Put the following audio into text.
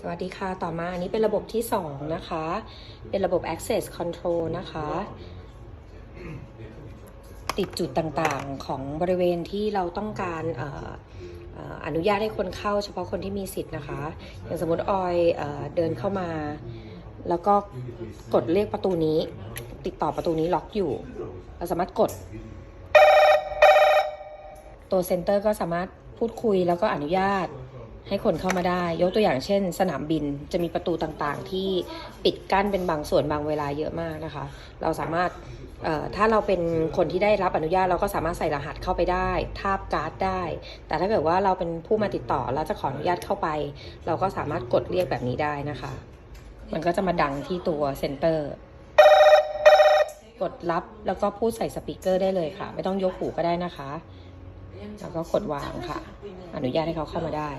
สวัสดีค่ะ ต่อมาอันนี้เป็นระบบที่ 2 นะคะ เป็นระบบ access control นะคะ ติดจุดต่างๆของบริเวณที่เราต้องการอนุญาตให้คนเข้าเฉพาะคนที่มีสิทธิ์นะคะ อย่างสมมติออยเอ่อเดินเข้ามา แล้วก็กดเรียกประตูนี้ ติดต่อประตูนี้ล็อกอยู่ เราสามารถกด ตัวเซ็นเตอร์ก็สามารถพูดคุยแล้วก็อนุญาต ให้คนเข้ามาได้ ยกตัวอย่างเช่น สนามบินจะมีประตูต่างๆ ที่ปิดกั้นเป็นบางส่วนบางเวลาเยอะมากนะคะ เราสามารถถ้าเราเป็นคนที่ได้รับอนุญาตเราก็สามารถใส่รหัสเข้าไปได้ ทาบการ์ดได้ แต่ถ้าเกิดว่าเราเป็นผู้มาติดต่อแล้วจะขออนุญาตเข้าไป เราก็สามารถกดเรียกแบบนี้ได้นะคะ มันก็จะมาดังที่ตัวเซ็นเตอร์กดรับแล้วก็พูดใส่สปีกเกอร์ได้เลยค่ะ ไม่ต้องยกหูก็ได้นะคะ แล้วก็กดวางค่ะ อนุญาตให้เขาเข้ามาได้